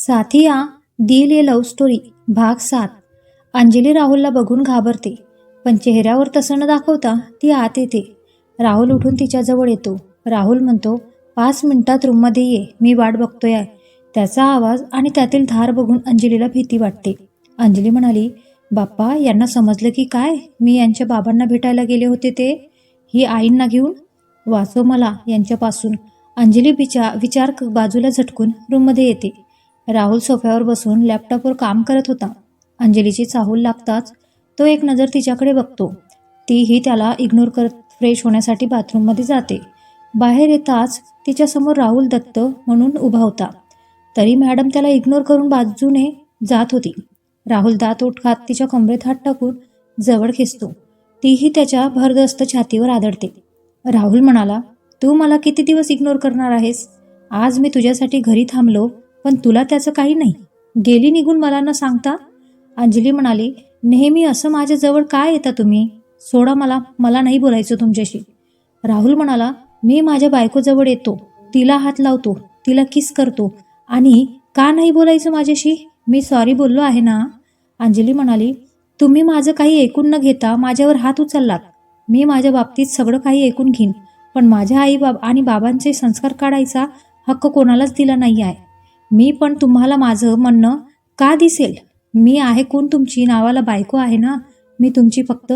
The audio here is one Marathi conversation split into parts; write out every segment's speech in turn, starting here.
साथिया दिल ये लव्ह स्टोरी भाग सात. अंजली राहुलला बघून घाबरते पण चेहऱ्यावर तसं न दाखवता ती आत येते. राहुल उठून तिच्याजवळ येतो. राहुल म्हणतो पाच मिनिटात रूममध्ये ये मी वाट बघतोय. आहे त्याचा आवाज आणि त्यातील धार बघून अंजलीला भीती वाटते. अंजली म्हणाली बाप्पा यांना समजलं की काय? मी यांच्या बाबांना भेटायला गेले होते ते. ही आईंना घेऊन? वाचव मला यांच्यापासून. अंजली विचार विचार बाजूला झटकून रूममध्ये येते. राहुल सोफ्यावर बसून लॅपटॉपवर काम करत होता. अंजलीची चाहूल लागताच तो एक नजर तिच्याकडे बघतो. तीही त्याला इग्नोर करत फ्रेश होण्यासाठी बाथरूममध्ये जाते. बाहेर येताच तिच्यासमोर राहुल दत्त म्हणून उभा होता. तरी मॅडम त्याला इग्नोर करून बाजूने जात होती. राहुल दात ओठ खात तिच्या कमरेत हात टाकून जवळ खेचतो. तीही त्याच्या भरदस्त छातीवर आदळते. राहुल म्हणाला तू मला किती दिवस इग्नोर करणार आहेस? आज मी तुझ्यासाठी घरी थांबलो पण तुला त्याचं काही नाही. गेली निघून मला न सांगता अंजली म्हणाली नेहमी असं माझ्याजवळ काय येता तुम्ही? सोडा मला मला नाही बोलायचं तुमच्याशी. राहुल म्हणाला मी माझ्या बायकोजवळ येतो. तिला हात लावतो तिला किस करतो. आणि का नाही बोलायचं माझ्याशी? मी सॉरी बोललो आहे ना? अंजली म्हणाली तुम्ही माझं काही ऐकून न घेता माझ्यावर हात उचललात. मी माझ्या बाबतीत सगळं काही ऐकून घेईन. पण माझ्या आई बाब आणि बाबांचे संस्कार काढायचा हक्क कोणालाच दिला नाही आहे मी पण तुम्हाला माझं म्हणणं का दिसेल? मी आहे कोण तुमची? नावाला बायको आहे ना? मी तुमची फक्त.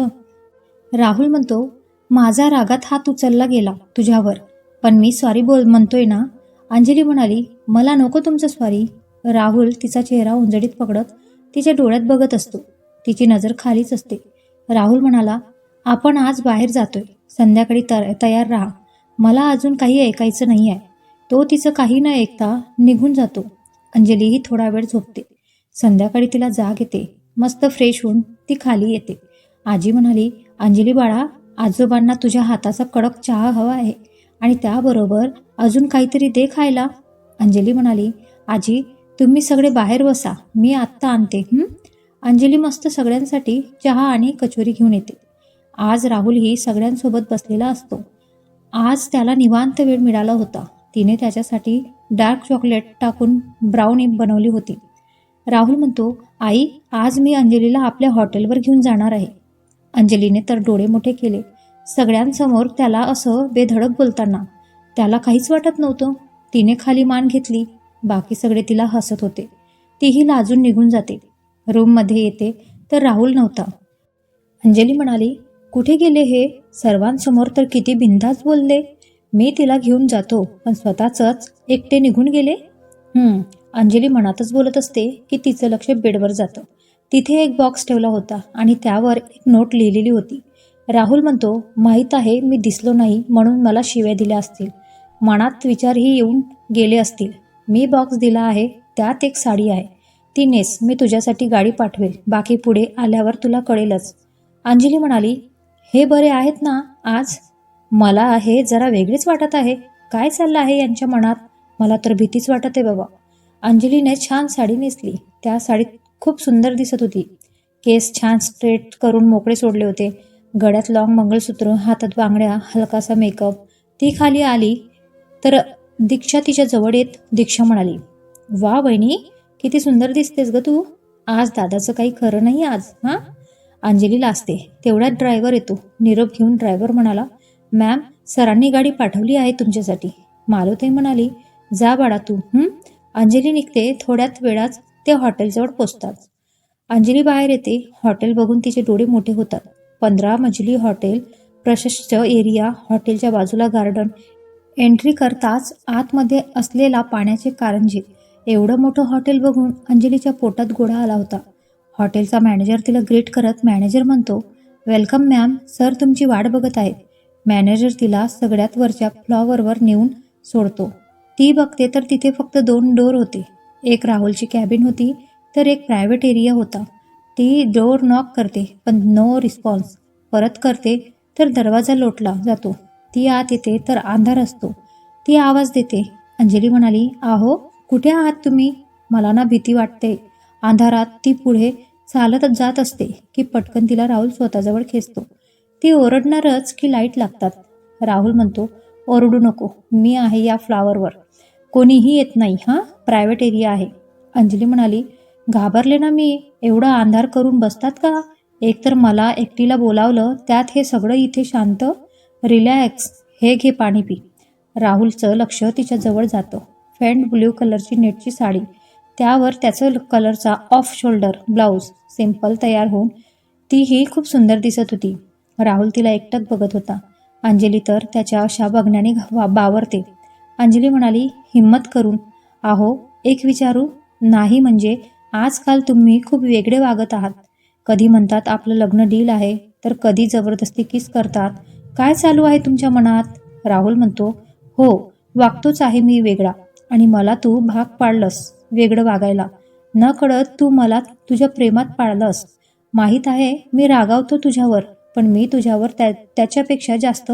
राहुल म्हणतो माझा रागात हात उचलला गेला तुझ्यावर. पण मी सॉरी बोल म्हणतोय ना? अंजली म्हणाली मला नको तुमचं सॉरी राहुल तिचा चेहरा उंजडीत पकडत तिच्या डोळ्यात बघत असतो. तिची नजर खालीच असते. राहुल म्हणाला आपण आज बाहेर जातोय. संध्याकाळी तर तयार राहा. मला अजून काही ऐकायचं नाही आहे तो तिचं काही न ऐकता निघून जातो. अंजलीही थोडा वेळ झोपते. संध्याकाळी तिला जाग येते. मस्त फ्रेश होऊन ती खाली येते. आजी म्हणाली अंजली बाळा आजोबांना तुझ्या हाताचा कडक चहा हवा आहे आणि त्याबरोबर अजून काहीतरी दे खायला. अंजली म्हणाली आजी तुम्ही सगळे बाहेर बसा. मी आत्ता आणते. अंजली मस्त सगळ्यांसाठी चहा आणि कचोरी घेऊन येते. आज राहुलही सगळ्यांसोबत बसलेला असतो. आज त्याला निवांत वेळ मिळाला होता. तिने त्याच्यासाठी डार्क चॉकलेट टाकून ब्राउनी बनवली होती. राहुल म्हणतो आई आज मी अंजलीला आपल्या हॉटेलवर घेऊन जाणार आहे. अंजलीने तर डोळे मोठे केले. सगळ्यांसमोर त्याला असं बेधडक बोलताना त्याला काहीच वाटत नव्हतं. तिने खाली मान घेतली. बाकी सगळे तिला हसत होते. तीही लाजून निघून जाते. रूममध्ये येते तर राहुल नव्हता. अंजली म्हणाली कुठे गेले हे? सर्वांसमोर तर किती बिंदास बोलले. मी तिला घेऊन जातो पण स्वतःच एकटे निघून गेले? अंजली मनातच बोलत असते की तिचं लक्ष बेडवर जातं. तिथे एक बॉक्स ठेवला होता आणि त्यावर एक नोट लिहिलेली होती. राहुल म्हणतो माहीत आहे मी दिसलो नाही म्हणून मला शिव्या दिल्या असतील. मनात विचारही येऊन गेले असतील. मी बॉक्स दिला आहे त्यात एक साडी आहे. ती नेस मी तुझ्यासाठी गाडी पाठवेल. बाकी पुढे आल्यावर तुला कळेलच. अंजली म्हणाली हे बरे आहेत ना आज? मला हे जरा वेगळीच वाटत आहे. काय चाललं आहे यांच्या मनात? मला तर भीतीच वाटत आहे बाबा. अंजलीने छान साडी नेसली. त्या साडीत खूप सुंदर दिसत होती. केस छान स्ट्रेट करून मोकळे सोडले होते. गळ्यात लॉंग मंगळसूत्र हातात बांगड्या हलकासा मेकअप ती खाली आली तर दीक्षा तिच्या जवळ येत दीक्षा म्हणाली वा बहिणी किती सुंदर दिसतेस ग तू. आज दादाचं काही खरं नाही आज हां? अंजली लाजते. तेवढ्यात ड्रायव्हर येतो. निरोप घेऊन ड्रायव्हर म्हणाला मॅम सरांनी गाडी पाठवली आहे तुमच्यासाठी. मालुताई म्हणाली जा बाळा तू अंजली निघते थोड्यात वेळात ते हॉटेलजवळ पोचतात. अंजली बाहेर येते हॉटेल बघून तिचे डोळे मोठे होतात. पंधरा मजली हॉटेल प्रशस्त एरिया हॉटेलच्या बाजूला गार्डन. एंट्री करताच आतमध्ये असलेला पाण्याचे कारंजे. एवढं मोठं हॉटेल बघून अंजलीच्या पोटात गोळा आला होता. हॉटेलचा मॅनेजर तिला ग्रेट करत मॅनेजर म्हणतो वेलकम मॅम सर तुमची वाट बघत आहेत. मॅनेजर तिला सगळ्यात वरच्या फ्लॉवरवर नेऊन सोडतो. ती बघते तर तिथे फक्त दोन डोर होते. एक राहुलची कॅबिन होती तर एक प्रायव्हेट एरिया होता. ती डोर नॉक करते पण नो रिस्पॉन्स. परत करते तर दरवाजा लोटला जातो. ती आत येते तर अंधार असतो. ती आवाज देते. अंजली म्हणाली आहो कुठे आहात तुम्ही? मला ना भीती वाटते. अंधारात ती पुढे चालतच जात असते की पटकन तिला राहुल स्वतःजवळ खेचतो. ती ओरडणारच की लाइट लागतात. राहुल म्हणतो ओरडू नको मी आहे या फ्लावरवर कोणीही येत नाही हां? प्रायव्हेट एरिया आहे. अंजली म्हणाली घाबरले ना मी? एवढा अंधार करून बसतात का? एकतर मला एकटीला बोलावलं त्यात हे सगळं इथे शांत? रिलॅक्स हे घे पाणी पी. राहुलचं लक्ष तिच्या जवळ जातं. फेंट ब्ल्यू कलरची नेटची साडी. त्यावर त्याचं कलरचा ऑफ शोल्डर ब्लाऊज सिंपल तयार होऊन तीही खूप सुंदर दिसत होती. राहुल तिला एकटक बघत होता. अंजली तर त्याच्या अशा बघण्याने घा- बावरते. अंजली म्हणाली हिम्मत करून. आहो एक विचारू. नाही म्हणजे आजकाल तुम्ही खूप वेगळे वागत आहात. कधी म्हणतात आपलं लग्न डील आहे तर कधी जबरदस्ती किस करतात. काय चालू आहे तुमच्या मनात? राहुल म्हणतो हो वागतोच आहे मी वेगळा. आणि मला तू भाग पाडलंस वेगळं वागायला. न कळत तू मला तुझ्या प्रेमात पाळलंस माहीत आहे मी रागावतो तुझ्यावर. पण मी तुझ्यावर त्या त्याच्यापेक्षा जास्त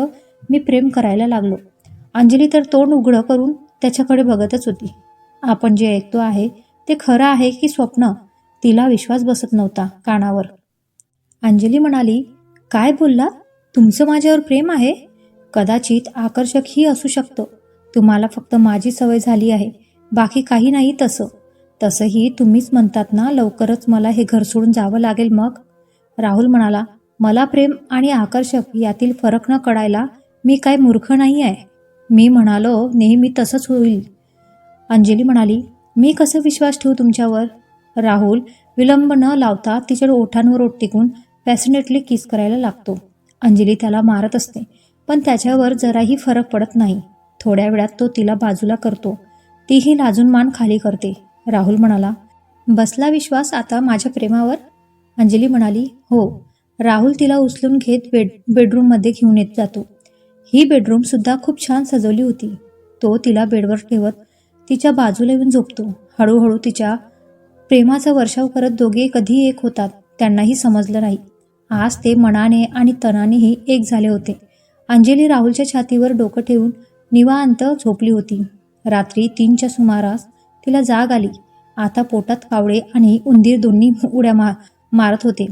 मी प्रेम करायला लागलो. अंजली तर तोंड उघडं करून त्याच्याकडे बघतच होती. आपण जे ऐकतो आहे ते खरं आहे की स्वप्न? तिला विश्वास बसत नव्हता कानावर. अंजली म्हणाली काय बोलला? तुमचं माझ्यावर प्रेम आहे? कदाचित आकर्षकही असू शकतं. तुम्हाला फक्त माझी सवय झाली आहे. बाकी काही नाही तसं. तसंही तुम्हीच म्हणतात ना लवकरच मला हे घर सोडून जावं लागेल मग? राहुल म्हणाला मला प्रेम आणि आकर्षक यातील फरक न कळायला मी काय मूर्ख नाही आहे. मी म्हणालो नेहमी तसंच होईल. अंजली म्हणाली मी कसं विश्वास ठेवू तुमच्यावर? राहुल विलंब न लावता तिच्या ओठांवर ओठ टिकून पॅसिनेटली किस करायला लागतो. अंजली त्याला मारत असते पण त्याच्यावर जराही फरक पडत नाही. थोड्या वेळात तो तिला बाजूला करतो. तीही लाजून मान खाली करते. राहुल म्हणाला बसला विश्वास आता माझ्या प्रेमावर? अंजली म्हणाली हो. राहुल तिला उचलून घेत बेड बेडरूममध्ये घेऊन येत जातो. ही बेडरूमसुद्धा खूप छान सजवली होती. तो तिला बेडवर ठेवत तिच्या बाजूला येऊन झोपतो. हळूहळू तिच्या प्रेमाचा वर्षाव करत दोघे कधी एक होतात त्यांनाही समजलं नाही. आज ते मनाने आणि तनानेही एक झाले होते. अंजली राहुलच्या छातीवर डोकं ठेवून निवांत झोपली होती. रात्री तीनच्या सुमारास तिला जाग आली. आता पोटात कावळे आणि उंदीर दोन्ही उड्या मा मारत होते.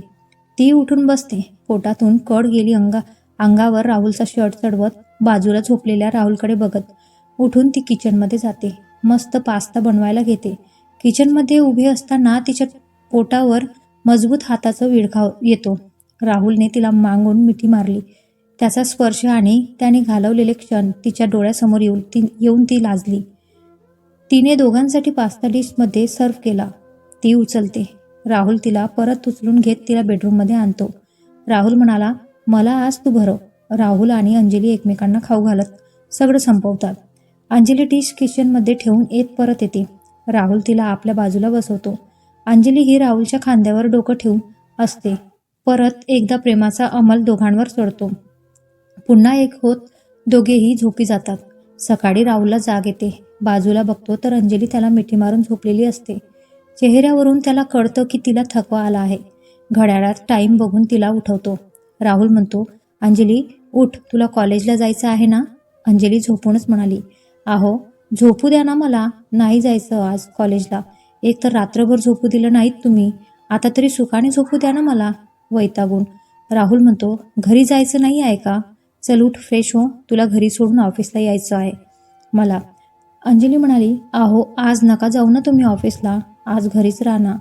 ती उठून बसते. पोटातून कड गेली अंगा अंगावर राहुलचा शर्ट चढवत बाजूला झोपलेल्या राहुलकडे बघत. उठून ती किचनमध्ये जाते. मस्त पास्ता बनवायला घेते. किचनमध्ये उभे असताना तिच्या पोटावर मजबूत हाताचा विळखाव येतो. राहुलने तिला मागून मिठी मारली. त्याचा स्पर्श आणि त्याने घालवलेले क्षण तिच्या डोळ्यासमोर येऊन ती येऊन ती लाजली. तिने दोघांसाठी पास्ता डिशमध्ये सर्व केला. ती उचलते. राहुल तिला परत उचलून घेत तिला बेडरूममध्ये आणतो. राहुल म्हणाला मला आज तू भरव. राहुल आणि अंजली एकमेकांना खाऊ घालत सगळं संपवतात. अंजली डिश किचनमध्ये ठेवून येत परत येते. राहुल तिला आपल्या बाजूला बसवतो. अंजली ही राहुलच्या खांद्यावर डोकं ठेवून असते. परत एकदा प्रेमाचा अंमल दोघांवर चढतो पुन्हा एक होत दोघेही झोपी जातात. सकाळी राहुलला जाग येते. बाजूला बघतो तर अंजली त्याला मिठी मारून झोपलेली असते. चेहऱ्यावरून त्याला कळतं की तिला थकवा आला आहे. घड्याळात टाईम बघून तिला उठवतो. राहुल म्हणतो अंजली उठ तुला कॉलेजला जायचं आहे ना? अंजली झोपूनच म्हणाली आहो झोपू द्या ना मला. नाही जायचं आज कॉलेजला. एक तर रात्रभर झोपू दिलं नाहीत तुम्ही. आता तरी सुखाने झोपू द्या ना मला. वैतागून. राहुल म्हणतो घरी जायचं नाही आहे का? चल उठ फ्रेश हो. तुला घरी सोडून ऑफिसला यायचं आहे. मला. अंजली म्हणाली आहो आज नका जाऊ ना तुम्ही ऑफिसला. आज घरीच राहणार.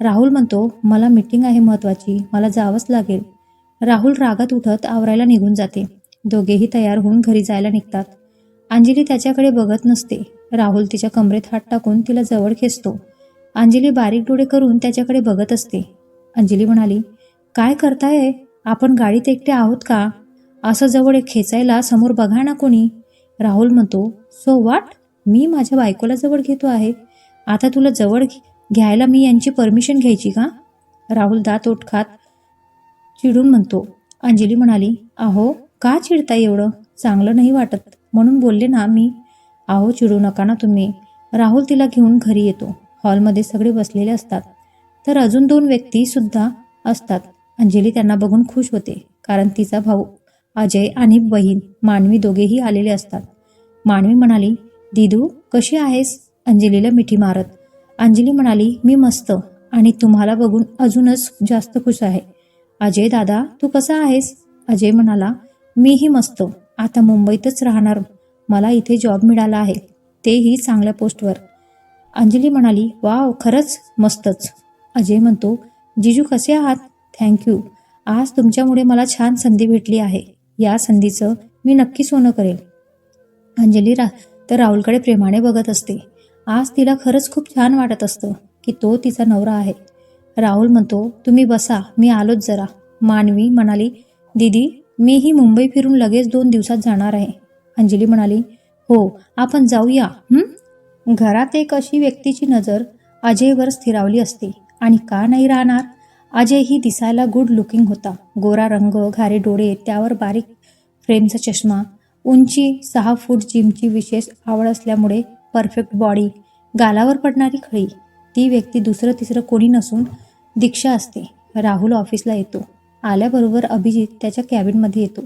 राहुल म्हणतो मला मीटिंग आहे महत्त्वाची मला जावंच लागेल. राहुल रागात उठत आवरायला निघून जाते. दोघेही तयार होऊन घरी जायला निघतात. अंजली त्याच्याकडे बघत नसते. राहुल तिच्या कमरेत हात टाकून तिला जवळ खेचतो. अंजली बारीक डोळे करून त्याच्याकडे बघत असते. अंजली म्हणाली काय करताय? आपण गाडीत एकटे आहोत का? असं जवळ एक खेचायला समोर बघा ना कोणी. राहुल म्हणतो सो वाट मी माझ्या बायकोला जवळ घेतो आहे. आता तुला जवळ घे- घ्यायला मी यांची परमिशन घ्यायची का? राहुल दात ओटखात चिडून म्हणतो. अंजली म्हणाली अहो का चिडता एवढं? चांगलं नाही वाटत. म्हणून बोलले ना मी अहो चिडू नका ना तुम्ही. राहुल तिला घेऊन घरी येतो. हॉलमध्ये सगळे बसलेले असतात. तर अजून दोन व्यक्ती सुद्धा असतात. अंजली त्यांना बघून खुश होते कारण तिचा भाऊ अजय आणि बहीण मानवी दोघेही आलेले असतात. मानवी म्हणाली दिदू कशी आहेस? अंजलीला मिठी मारत अंजली म्हणाली मी मस्त आणि तुम्हाला बघून अजूनच जास्त खुश आहे. अजय दादा तू कसा आहेस? अजय म्हणाला मीही मस्त. आता मुंबईतच राहणार. मला इथे जॉब मिळाला आहे. तेही चांगल्या पोस्टवर. अंजली म्हणाली वाव खरंच मस्तच. अजय म्हणतो जिजू कसे आहात? थँक्यू आज तुमच्यामुळे मला छान संधी भेटली आहे. या संधीचं मी नक्की सोनं करेल. अंजली रा तर राहुलकडे प्रेमाने बघत असते. आज तिला खरंच खूप छान वाटत असतं की तो तिचा नवरा आहे. राहुल म्हणतो तुम्ही बसा मी आलोच जरा. मानवी म्हणाली दीदी मीही मुंबई फिरून लगेच दोन दिवसात जाणार आहे. अंजली म्हणाली हो आपण जाऊया. घरात एक अशी व्यक्तीची नजर अजयवर स्थिरावली असते आणि का नाही राहणार? अजय ही दिसायला गुड लुकिंग होता. गोरा रंग घारे डोळे त्यावर बारीक फ्रेमचा चष्मा उंची सहा फूट जिमची विशेष आवड असल्यामुळे परफेक्ट बॉडी गालावर पडणारी खळी ती व्यक्ती दुसरं तिसरं कोणी नसून दीक्षा असते. राहुल ऑफिसला येतो. आल्याबरोबर अभिजित त्याच्या कॅबिनमध्ये येतो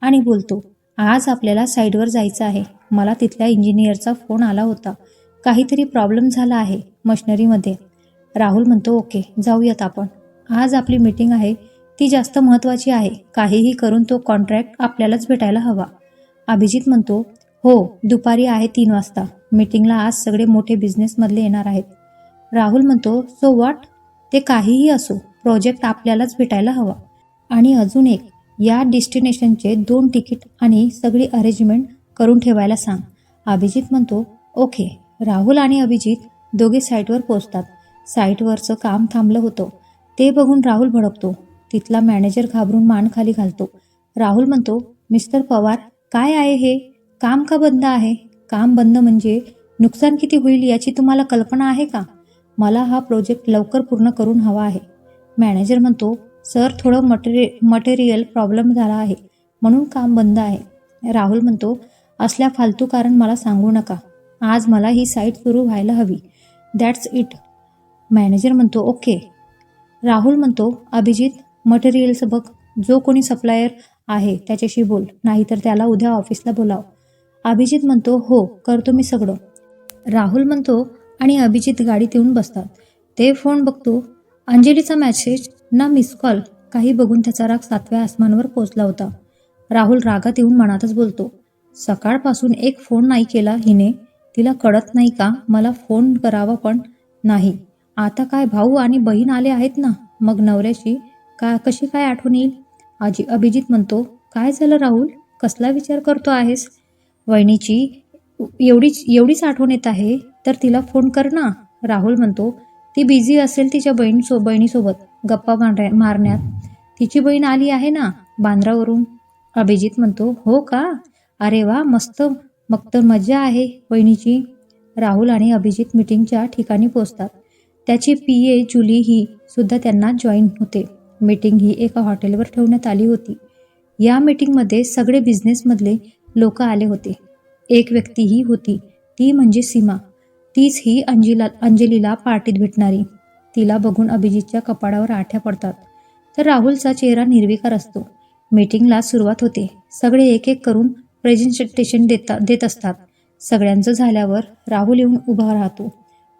आणि बोलतो आज आपल्याला साईडवर जायचं आहे. मला तिथल्या इंजिनियरचा फोन आला होता. काहीतरी प्रॉब्लेम झाला आहे मशिनरीमध्ये. राहुल म्हणतो ओके जाऊयात आपण. आज आपली मीटिंग आहे. ती जास्त महत्त्वाची आहे. काहीही करून तो कॉन्ट्रॅक्ट आपल्यालाच भेटायला हवा. अभिजित म्हणतो हो दुपारी आहे तीन वाजता. मीटिंगला आज सगळे मोठे बिझनेसमधले येणार आहेत. राहुल म्हणतो सो वॉट ते काहीही असो प्रोजेक्ट आपल्यालाच भेटायला हवा. आणि अजून एक या डेस्टिनेशनचे दोन तिकीट आणि सगळी अरेंजमेंट करून ठेवायला सांग. अभिजित म्हणतो ओके. राहुल आणि अभिजित दोघे साईटवर पोचतात साईटवरचं काम थांबलं होतं. ते बघून राहुल भडकतो. तिथला मॅनेजर घाबरून मान खाली घालतो. राहुल म्हणतो मिस्टर पवार काय आहे हे? काम का बंद आहे? काम बंद म्हणजे नुकसान किती होईल याची तुम्हाला कल्पना आहे का? मला हा प्रोजेक्ट लवकर पूर्ण करून हवा आहे. मॅनेजर म्हणतो सर थोडं मटेरि मटेरियल प्रॉब्लेम झाला आहे म्हणून काम बंद आहे. राहुल म्हणतो असल्या फालतू कारण मला सांगू नका. आज मला ही साईट सुरू व्हायला हवी. दॅट्स इट मॅनेजर म्हणतो ओके. राहुल म्हणतो अभिजित मटेरियलचं बघ. जो कोणी सप्लायर आहे त्याच्याशी बोल नाहीतर त्याला उद्या ऑफिसला बोलाव. अभिजित म्हणतो हो करतो मी सगळं. राहुल म्हणतो आणि अभिजित गाडीत येऊन बसतात. ते फोन बघतो. अंजलीचा मॅसेज ना मिस कॉल काही बघून त्याचा राग सातव्या आसमानवर पोचला होता. राहुल रागात येऊन मनातच बोलतो सकाळपासून एक फोन नाही केला हिने. तिला कळत नाही का? मला फोन करावा पण नाही. आता काय भाऊ आणि बहीण आले आहेत ना? मग नवऱ्याची का कशी काय आठवण येईल? आजी अभिजित म्हणतो काय झालं राहुल? कसला विचार करतो आहेस? वहिनीची एवढीच एवढीच आठवण येत आहे तर तिला फोन कर ना राहुल म्हणतो. ती बिझी असेल तिच्या बहीणसो बहिणीसोबत गप्पा मारण्या मारण्यात. तिची बहीण आली आहे ना बांद्रावरून. अभिजित म्हणतो हो का? अरे वा मस्त मग तर मजा आहे वहिनीची. राहुल आणि अभिजित मिटिंगच्या ठिकाणी पोचतात त्याची पी ए जुली ही सुद्धा त्यांना जॉईन होते. मीटिंग ही एका हॉटेलवर ठेवण्यात आली होती. या मीटिंगमध्ये सगळे बिझनेसमधले लोक आले होते. एक व्यक्ती ही होती. ती म्हणजे सीमा. तीच ही अंजिला अंजलीला पार्टीत भेटणारी. तिला बघून अभिजितच्या कपाडावर आठ्या पडतात. तर राहुलचा चेहरा निर्विकार असतो. मीटिंगला सुरुवात होते. सगळे एक एक करून प्रेझेंटेशन देता देत असतात. सगळ्यांचं झाल्यावर राहुल येऊन उभा राहतो.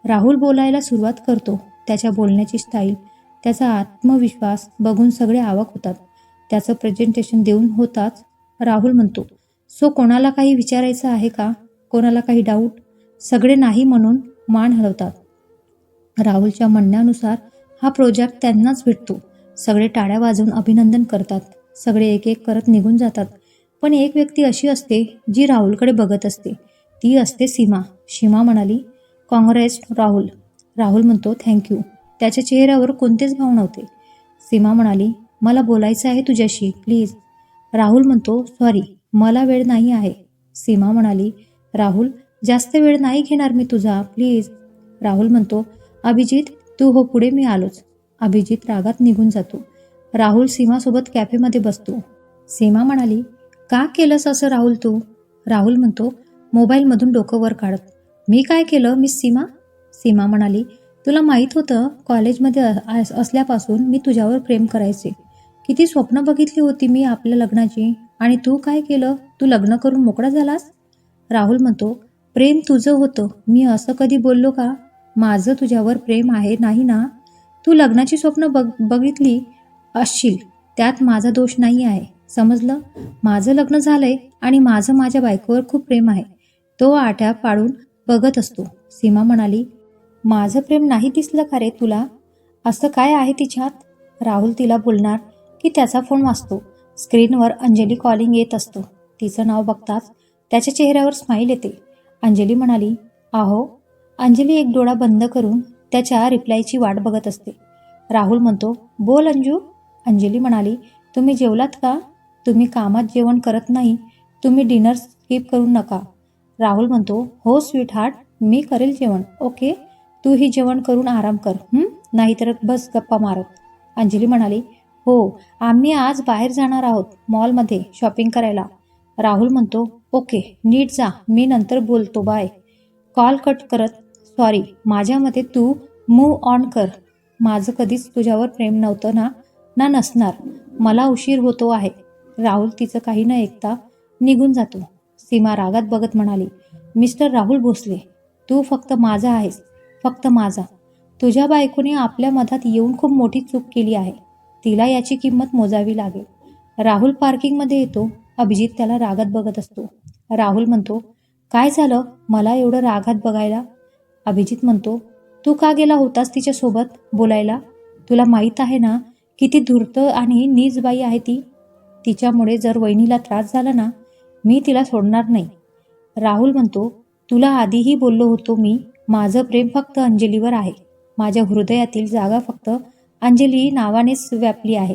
राहुल बोलायला सुरुवात करतो. त्याच्या बोलण्याची स्टाईल त्याचा आत्मविश्वास बघून सगळे आवक होतात. त्याचं प्रेझेंटेशन देऊन होताच राहुल म्हणतो सो कोणाला काही विचारायचं आहे का? कोणाला काही डाऊट सगळे नाही म्हणून मान हलवतात. राहुलच्या म्हणण्यानुसार हा प्रोजेक्ट त्यांनाच भेटतो. सगळे टाळ्या वाजवून अभिनंदन करतात. सगळे एक एक करत निघून जातात. पण एक व्यक्ती अशी असते जी राहुलकडे बघत असते. ती असते सीमा. सीमा म्हणाली काँग्रेस राहुल. राहुल म्हणतो थँक्यू त्याच्या चेहऱ्यावर कोणतेच भाव नव्हते. सीमा म्हणाली मला बोलायचं आहे तुझ्याशी प्लीज. राहुल म्हणतो सॉरी. मला वेळ नाही आहे. सीमा म्हणाली राहुल जास्त वेळ नाही घेणार मी तुझा प्लीज. राहुल म्हणतो अभिजित तू हो पुढे मी आलोच. अभिजित रागात निघून जातो. राहुल सीमासोबत कॅफेमध्ये बसतो. सीमा म्हणाली का केलंस असं राहुल तू? राहुल म्हणतो मोबाईलमधून डोकं वर काढत. मी काय केलं मिस सीमा? सीमा म्हणाली तुला माहीत होतं कॉलेजमध्ये अस- असल्यापासून मी तुझ्यावर प्रेम करायचे. किती स्वप्न बघितली होती मी आपल्या लग्नाची. आणि तू काय केलं? तू लग्न करून मोकळा झालास? राहुल म्हणतो प्रेम तुझं होतं. मी असं कधी बोललो का? माझं तुझ्यावर प्रेम आहे नाही ना? तू लग्नाची स्वप्न बघ बघितली असशील. त्यात माझा दोष नाही आहे. समजलं? माझं लग्न झालंय आणि माझं माझ्या बायकोवर खूप प्रेम आहे. तो आट्या पाडून बघत असतो. सीमा म्हणाली माझं प्रेम नाही दिसलं का रे तुला? असं काय आहे तिच्यात? राहुल तिला बोलणार की त्याचा फोन वाचतो स्क्रीनवर अंजली कॉलिंग येत असतो. तिचं नाव बघताच त्याच्या चेहऱ्यावर स्माईल येते. अंजली म्हणाली आहो. अंजली एक डोळा बंद करून त्याच्या रिप्लायची वाट बघत असते. राहुल म्हणतो बोल अंजू. अंजली म्हणाली तुम्ही जेवलात का? तुम्ही कामात जेवण करत नाही. तुम्ही डिनर स्किप करू नका. राहुल म्हणतो हो स्वीट हार्ट मी करेल जेवण. ओके. तू ही जेवण करून आराम कर. नाहीतर बस गप्पा मारत. अंजली म्हणाली हो आम्ही आज बाहेर जाणार आहोत मॉलमध्ये शॉपिंग करायला. राहुल म्हणतो ओके नीट जा मी नंतर बोलतो बाय. कॉल कट करत सॉरी माझ्या मते तू मूव ऑन कर. माझं कधीच तुझ्यावर प्रेम नव्हतं ना ना नसणार. मला उशीर होतो आहे. राहुल तिचं काही न ऐकता निघून जातो. सीमा रागात बघत म्हणाली मिस्टर राहुल भोसले तू फक्त माझा आहेस फक्त माझा. तुझ्या बायकोने आपल्या मधात येऊन खूप मोठी चूक केली आहे. तिला याची किंमत मोजावी लागेल. राहुल पार्किंगमध्ये येतो. अभिजित त्याला रागात बघत असतो. राहुल म्हणतो काय झालं? मला एवढं रागात बघायला? अभिजित म्हणतो तू का गेला होतास तिच्यासोबत बोलायला? तुला माहीत आहे ना किती धूर्त आणि नीज बाई आहे ती. तिच्यामुळे जर वहिनीला त्रास झाला ना मी तिला सोडणार नाही. राहुल म्हणतो तुला आधीही बोललो होतो मी. माझं प्रेम फक्त अंजलीवर आहे. माझ्या हृदयातील जागा फक्त अंजली नावानेच व्यापली आहे.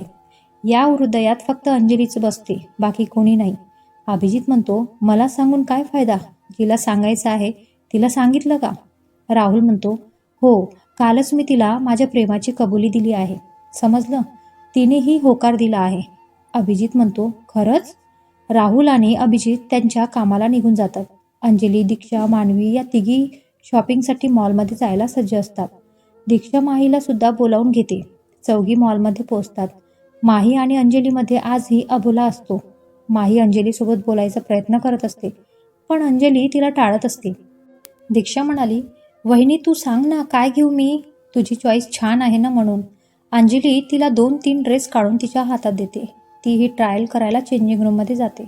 या हृदयात फक्त अंजलीच बसते बाकी कोणी नाही. अभिजित म्हणतो मला सांगून काय फायदा? जिला सांगायचं आहे. तिला सांगितलं का? राहुल म्हणतो हो कालच मी तिला माझ्या प्रेमाची कबुली दिली आहे. समजलं? तिनेही होकार दिला आहे. अभिजित म्हणतो खरंच? राहुल आणि अभिजित त्यांच्या कामाला निघून जातात. अंजली दीक्षा मानवी या तिघी शॉपिंगसाठी मॉलमध्ये जायला सज्ज असतात. दीक्षा माहीला सुद्धा बोलावून घेते. चौघी मॉलमध्ये पोचतात माही आणि अंजलीमध्ये आजही अबोला असतो. माही अंजलीसोबत बोलायचा प्रयत्न करत असते पण अंजली तिला टाळत असते. दीक्षा म्हणाली वहिनी तू सांग ना काय घेऊ मी? तुझी चॉईस छान आहे ना म्हणून. अंजली तिला दोन तीन ड्रेस काढून तिच्या हातात देते. ती ही ट्रायल करायला चेंजिंग रूममध्ये जाते.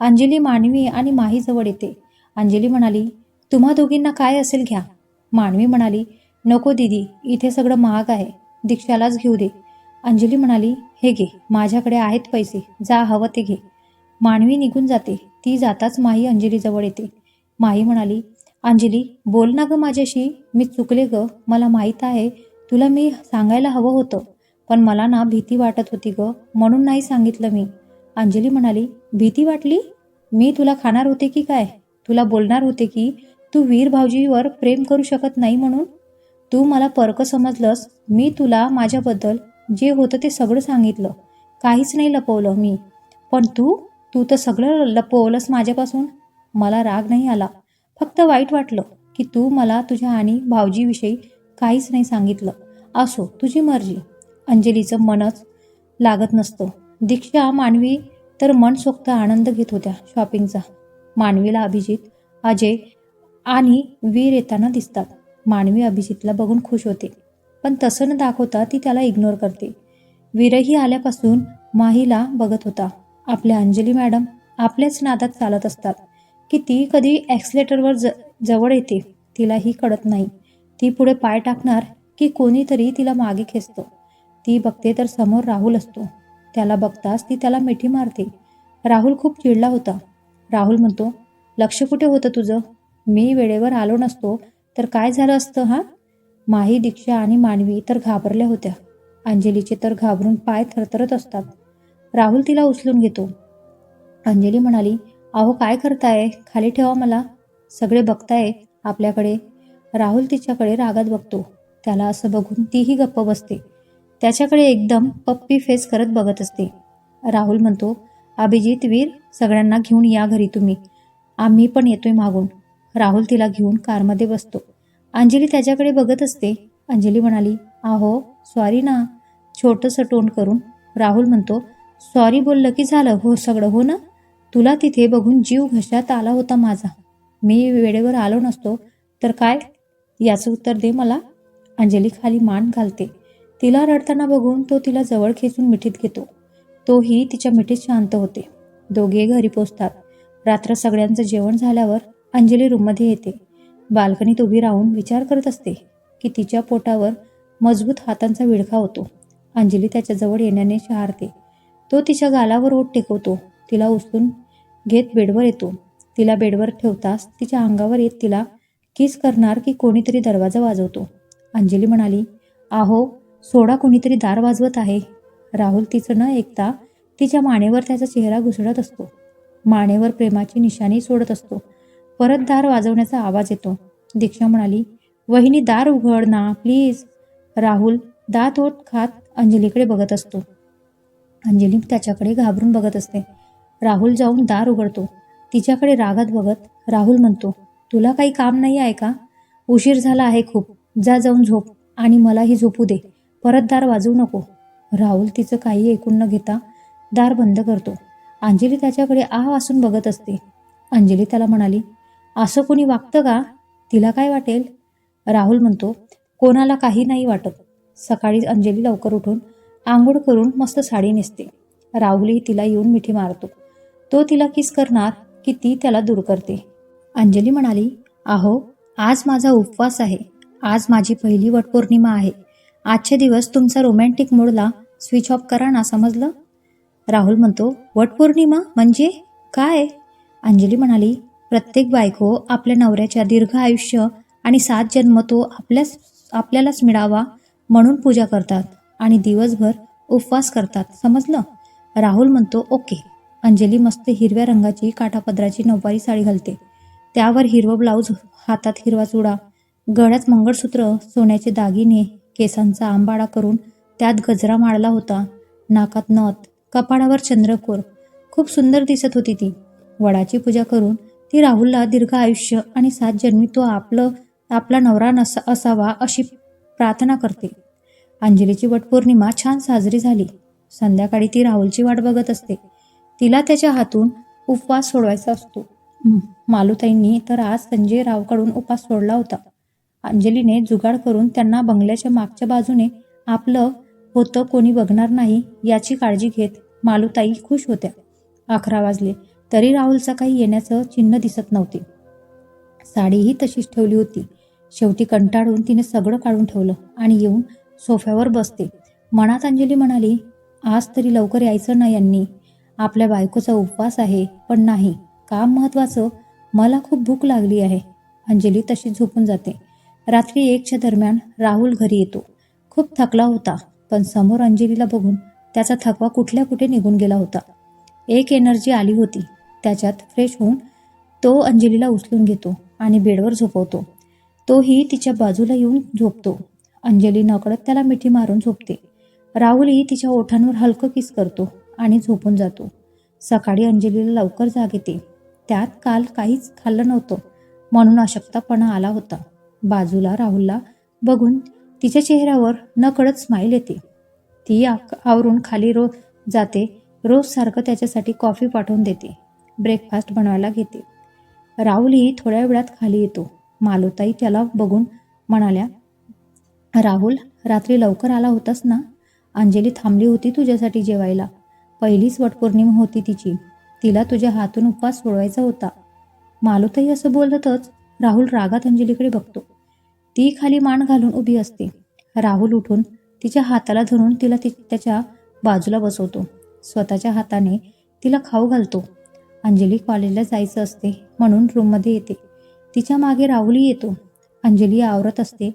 अंजली मानवी आणि माहीजवळ येते. अंजली म्हणाली तुम्हा दोघींना काय असेल घ्या. मानवी म्हणाली नको दीदी इथे सगळं महाग आहे. दीक्षालाच घेऊ दे. अंजली म्हणाली हे घे माझ्याकडे आहेत पैसे. जा हवं ते घे. मानवी निघून जाते. ती जाताच माही अंजलीजवळ येते. माही म्हणाली अंजली बोल ना गं माझ्याशी. मी चुकले गं. मला माहीत आहे. तुला मी सांगायला हवं होतं. पण मला ना भीती वाटत होती गं. म्हणून नाही सांगितलं मी. अंजली म्हणाली भीती वाटली? मी तुला खाणार होते की काय? तुला बोलणार होते की तू वीर भाऊजीवर प्रेम करू शकत नाही म्हणून? तू मला परकं समजलंस मी तुला माझ्याबद्दल जे होतं ते सगळं सांगितलं. काहीच नाही लपवलं मी. पण तू तू तर सगळं लपवलंस माझ्यापासून. मला राग नाही आला. फक्त वाईट वाटलं की तू मला तुझ्या आणि भाऊजीविषयी काहीच नाही सांगितलं. असो तुझी मर्जी. अंजलीचं मनच लागत नसतं. दीक्षा मानवी तर मनसोक्त आनंद घेत होत्या शॉपिंगचा मानवीला अभिजित अजय आणि वीर येताना दिसतात. मानवी अभिजितला बघून खुश होते. पण तसं न दाखवता ती त्याला इग्नोर करते. विरही आल्यापासून माहीला बघत होता. आपल्या अंजली मॅडम आपल्याच नादात चालत असतात. की ती कधी ॲक्सिलेटरवर ज जवळ येते तिलाही कळत नाही. ती पुढे पाय टाकणार की कोणीतरी तिला मागे खेचतो. ती बघते तर समोर राहुल असतो. त्याला बघताच ती त्याला मिठी मारते. राहुल खूप चिडला होता. राहुल म्हणतो लक्ष कुठे होतं तुझं? मी वेळेवर आलो नसतो तर काय झालं असतं हां? माही दीक्षा आणि मानवी तर घाबरल्या होत्या. अंजलीचे तर घाबरून पाय थरथरत असतात. राहुल तिला उचलून घेतो. अंजली म्हणाली अहो काय करताय? खाली ठेवा मला. सगळे बघताय आपल्याकडे. राहुल तिच्याकडे रागात बघतो. त्याला असं बघून तीही गप्प बसते. त्याच्याकडे एकदम पप्पी फेस करत बघत असते. राहुल म्हणतो अभिजित वीर सगळ्यांना घेऊन या घरी तुम्ही. आम्ही पण येतोय मागून. राहुल तिला घेऊन कारमध्ये बसतो. अंजली त्याच्याकडे बघत असते. अंजली म्हणाली आहो सॉरी ना. छोटंसं टोन करून राहुल म्हणतो सॉरी बोललं की झालं हो सगळं हो ना? तुला तिथे बघून जीव घशात आला होता माझा. मी वेळेवर आलो नसतो तर काय? याचं उत्तर दे मला. अंजली खाली मान घालते. तिला रडताना बघून तो तिला जवळ खेचून मिठीत घेतो. तोही तिच्या मिठीत शांत होते. दोघे घरी पोचतात. रात्र सगळ्यांचं जेवण झाल्यावर अंजली रूममध्ये येते. बाल्कनीत उभी राहून विचार करत असते की तिच्या पोटावर मजबूत हातांचा विळखा होतो. अंजली त्याच्याजवळ येण्याने शहारते. तो तिच्या गालावर ओठ टेकवतो. तिला उचलून घेत बेडवर येतो. तिला बेडवर ठेवताच तिच्या अंगावर येत तिला किस करणार की कोणीतरी दरवाजा वाजवतो. अंजली म्हणाली आहो सोडा कोणीतरी दार वाजवत आहे. राहुल तिचं न ऐकता तिच्या मानेवर त्याचा चेहरा घुसळत असतो. मानेवर प्रेमाची निशाणी सोडत असतो. परत दार वाजवण्याचा आवाज येतो. दीक्षा म्हणाली वहिनी दार उघड ना प्लीज. राहुल दात ओठ खात अंजलीकडे बघत असतो. अंजली त्याच्याकडे घाबरून बघत असते. राहुल जाऊन दार उघडतो. तिच्याकडे रागात बघत राहुल म्हणतो तुला काही काम नाही आहे का? उशीर झाला आहे खूप. जा जाऊन झोप आणि मलाही झोपू दे. परत दार वाजवू नको. राहुल तिचं काही ऐकून न घेता दार बंद करतो. अंजली त्याच्याकडे आह वासून बघत असते. अंजली त्याला म्हणाली असं कोणी वागतं का? तिला काय वाटेल? राहुल म्हणतो कोणाला काही नाही वाटत. सकाळी अंजली लवकर उठून आंघोळ करून मस्त साडी नेसते. राहुलही तिला येऊन मिठी मारतो. तो तिला किस करणार की ती त्याला दूर करते. अंजली म्हणाली आहो आज माझा उपवास आहे. आज माझी पहिली वटपौर्णिमा आहे. आजचे दिवस तुमचा रोमॅन्टिक मूडला स्विच ऑफ करा ना समजलं? राहुल म्हणतो वटपौर्णिमा म्हणजे? काय? अंजली म्हणाली प्रत्येक बायको आपल्या नवऱ्याच्या दीर्घ आयुष्य आणि सात जन्म तो आपल्याच आपल्यालाच मिळावा म्हणून पूजा करतात आणि दिवसभर उपवास करतात. समजलं? राहुल म्हणतो ओके. अंजली मस्त हिरव्या रंगाची काठापदराची नऊवारी साडी घालते. त्यावर हिरवं ब्लाऊज हातात हिरवा चुडा गळ्यात मंगळसूत्र सोन्याचे दागिने केसांचा आंबाडा करून त्यात गजरा माळला होता. नाकात नथ कपाळावर चंद्रकोर. खूप सुंदर दिसत होती ती. वडाची पूजा करून ती राहुलला दीर्घ आयुष्य आणि सात जन्मी तो आपलं आपला नवरा नसा असावा अशी प्रार्थना करते. अंजलीची वटपौर्णिमा छान साजरी झाली. संध्याकाळी ती राहुलची वाट बघत असते. तिला त्याच्या हातून उपवास सोडवायचा असतो. मालुताईंनी तर आज संजय रावकडून उपवास सोडला होता. अंजलीने जुगाड करून त्यांना बंगल्याच्या मागच्या बाजूने आपलं होतं कोणी बघणार नाही याची काळजी घेत मालुताई खुश होत्या. अकरा वाजले. तरी राहुलचा काही येण्याचं चिन्ह दिसत नव्हते. साडीही तशीच ठेवली होती. शेवटी कंटाळून तिने सगळं काढून ठेवलं आणि येऊन सोफ्यावर बसते. मनात अंजली म्हणाली आज तरी लवकर यायचं ना यांनी? आपल्या बायकोचा उपवास आहे पण नाही. काम महत्वाचं मला खूप भूक लागली आहे. अंजली तशी झोपून जाते. रात्री एकच्या दरम्यान राहुल घरी येतो. खूप थकला होता पण समोर अंजलीला बघून त्याचा थकवा कुठल्या कुठे निघून गेला होता. एक एनर्जी आली होती. त्याच्यात फ्रेश होऊन तो अंजलीला उचलून घेतो आणि बेडवर झोपवतो. तोही तिच्या बाजूला येऊन झोपतो. अंजली नकळत त्याला मिठी मारून झोपते. राहुलही तिच्या ओठांवर हलकं किस करतो आणि झोपून जातो. सकाळी अंजलीला लवकर जाग येते. त्यात काल काहीच खाल्लं नव्हतं म्हणून अशक्तपणा आला होता. बाजूला राहुलला बघून तिच्या चेहऱ्यावर नकळत स्माईल येते. ती आक- आवरून खाली रोज जाते. रोज सारखं त्याच्यासाठी कॉफी पाठवून देते. ब्रेकफास्ट बनवायला घेते. राहुलही थोड्या वेळात खाली येतो. मालुताई त्याला बघून म्हणाल्या राहुल रात्री लवकर आला होतास ना? अंजली थांबली होती तुझ्यासाठी जेवायला. पहिलीच वटपौर्णिमा होती तिची. तिला तुझ्या हातून उपवास सोडवायचा होता. मालुताई असं बोलतच राहुल रागात अंजलीकडे बघतो. ती खाली मान घालून उभी असते. राहुल उठून तिच्या हाताला धरून तिला ति त्याच्या बाजूला बसवतो. स्वतःच्या हाताने तिला खाऊ घालतो. अंजली कॉलेजला जायचं असते म्हणून रूममध्ये येते. तिच्यामागे राहुलही येतो. अंजली आवरत असते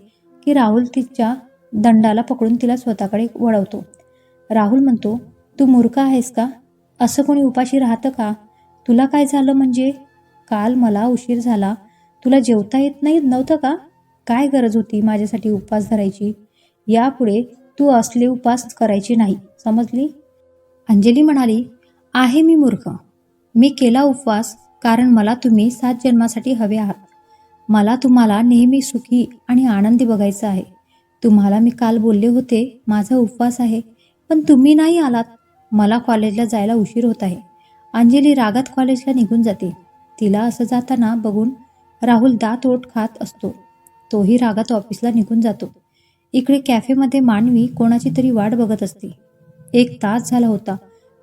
की राहुल तिच्या दंडाला पकडून तिला स्वतःकडे वळवतो. राहुल म्हणतो तू मूर्ख आहेस का? असं कोणी उपाशी राहतं का? तुला काय झालं म्हणजे? काल मला उशीर झाला. तुला जेवता येत नाही नव्हतं का? काय गरज होती माझ्यासाठी उपवास धरायची? यापुढे तू असले उपवास करायचे नाही. समजली? अंजली म्हणाली आहे मी मूर्ख. मी केला उपवास कारण मला तुम्ही सात जन्मासाठी हवे आहात. मला तुम्हाला नेहमी सुखी आणि आनंदी बघायचं आहे. तुम्हाला मी काल बोलले होते माझा उपवास आहे पण तुम्ही नाही आलात. मला कॉलेजला जायला उशीर होत आहे. अंजली रागात कॉलेजला निघून जाते. तिला असं जाताना बघून राहुल दात ओठ खात असतो. तोही रागात ऑफिसला निघून जातो. इकडे कॅफेमध्ये मानवी कोणाची तरी वाट बघत असते. एक तास झाला होता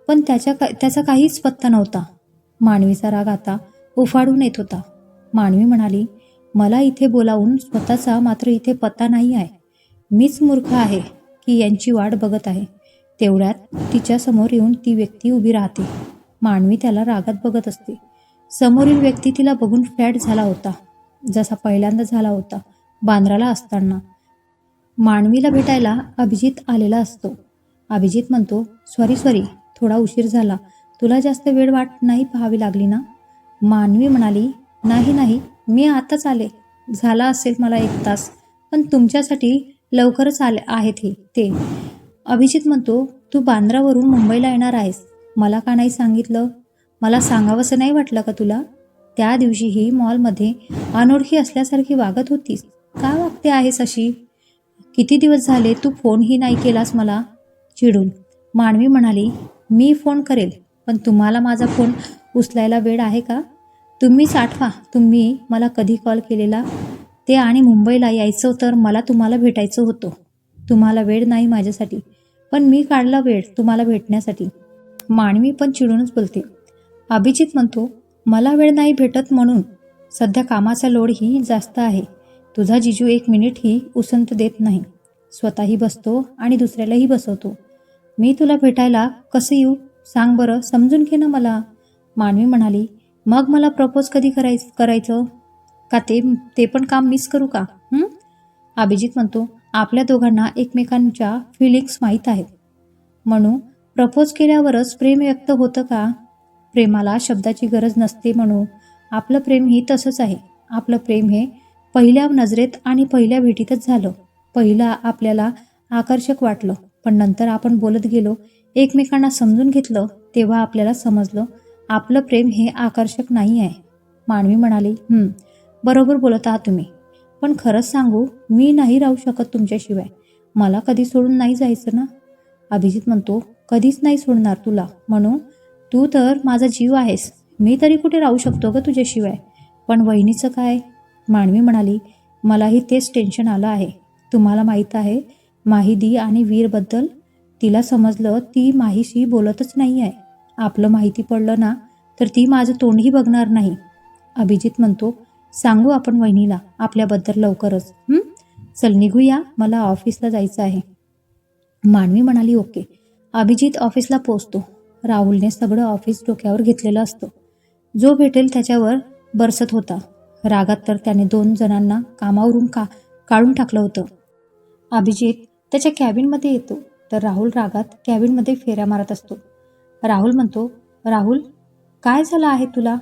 पण त्याच्या का त्याचा काहीच पत्ता नव्हता. मानवीचा राग आता उफाडून येत होता. मानवी म्हणाली मला इथे बोलावून स्वतःचा मात्र इथे पत्ता नाही आहे. मीच मूर्ख आहे की यांची वाट बघत आहे. तेवढ्यात तिच्यासमोर येऊन ती व्यक्ती उभी राहते. मानवी त्याला रागात बघत असते. समोरील व्यक्ती तिला बघून फ्लॅट झाला होता. जसा पहिल्यांदा झाला होता बांद्राला असताना. मानवीला भेटायला अभिजित आलेला असतो. अभिजित म्हणतो सॉरी सॉरी थोडा उशीर झाला. तुला जास्त वेळ वाट नाही पाहावी लागली ना? मानवी म्हणाली नाही नाही मी आताच आले. झाला असेल मला एक तास पण तुमच्यासाठी लवकरच आले आहेत हे ते. अभिजित म्हणतो तू बांद्रावरून मुंबईला येणार आहेस. मला का नाही सांगितलं? मला सांगावंसं नाही वाटलं का तुला? त्या दिवशीही मॉलमध्ये अनोळखी असल्यासारखी वागत होतीस. का वागते आहेस अशी? किती दिवस झाले तू फोनही नाही केलास मला? चिडून. मानवी म्हणाली मी फोन करेल. पण तुम्हाला माझा फोन उचलायला वेळ आहे का? तुम्हीच आठवा तुम्ही मला कधी कॉल केलेला? ते आणि मुंबईला यायचं तर मला तुम्हाला भेटायचं होतं. तुम्हाला वेळ नाही माझ्यासाठी. पण मी काढला वेळ तुम्हाला भेटण्यासाठी. मानवी पण चिडूनच बोलते. अभिजित म्हणतो मला वेळ नाही भेटत म्हणून. सध्या कामाचा लोडही जास्त आहे. तुझा जिजू एक मिनिटही उसंत देत नाही. स्वतःही बसतो आणि दुसऱ्यालाही बसवतो. मी तुला भेटायला कसं येऊ? सांग बरं समजून घे ना मला. मानवी म्हणाली मग मला प्रपोज कधी कराय करायचं? का ते ते पण काम मिस करू का? अभिजित म्हणतो आपल्या दोघांना एकमेकांच्या फिलिंग्स माहीत आहेत. म्हणून प्रपोज केल्यावरच प्रेम व्यक्त होतं का? प्रेमाला शब्दाची गरज नसते म्हणून आपलं प्रेम ही तसंच आहे. आपलं प्रेम हे पहिल्या नजरेत आणि पहिल्या भेटीतच झालं. पहिला आपल्याला आकर्षक वाटलं पण नंतर आपण बोलत गेलो एकमेकांना समजून घेतलं तेव्हा आपल्याला समजलं आपलं प्रेम हे आकर्षक नाही आहे. मानवी म्हणाली बरोबर बोलत आहात तुम्ही. पण खरंच सांगू मी नाही राहू शकत तुमच्याशिवाय. मला कधी सोडून नाही जायचं ना? अभिजित म्हणतो कधीच नाही सोडणार तुला. म्हणून तू तर माझा जीव आहेस. मी तरी कुठे राहू शकतो ग तुझ्याशिवाय? पण वहिनीचं काय? मानवी म्हणाली मलाही तेच टेन्शन आलं आहे. तुम्हाला माहीत आहे माहिती आणि वीरबद्दल तिला समजलं ती माहीशी बोलतच नाही आहे आपलं माहिती पडलं ना तर ती माझं तोंडही बघणार नाही. अभिजित म्हणतो सांगू आपण वहिनीला आपल्याबद्दल लवकरच चल निघूया मला ऑफिसला जायचं आहे. मानवी म्हणाली ओके. अभिजित ऑफिसला पोचतो राहुलने सगळं ऑफिस डोक्यावर घेतलेलं असतं. जो भेटेल त्याच्यावर बरसत होता. रागात तर त्याने दोन जणांना कामावरून का काढून टाकलं होतं. अभिजित त्याच्या कॅबिनमध्ये येतो. तर राहुल रागात कॅबिनमध्ये फेऱ्या मारत असतो. राहुल म्हणतो राहुल काय झालं आहे तुला?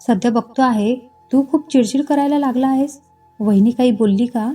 सध्या बघतो आहे तू खूप चिडचिड करायला लागला आहेस. वहिनी काही बोलली का?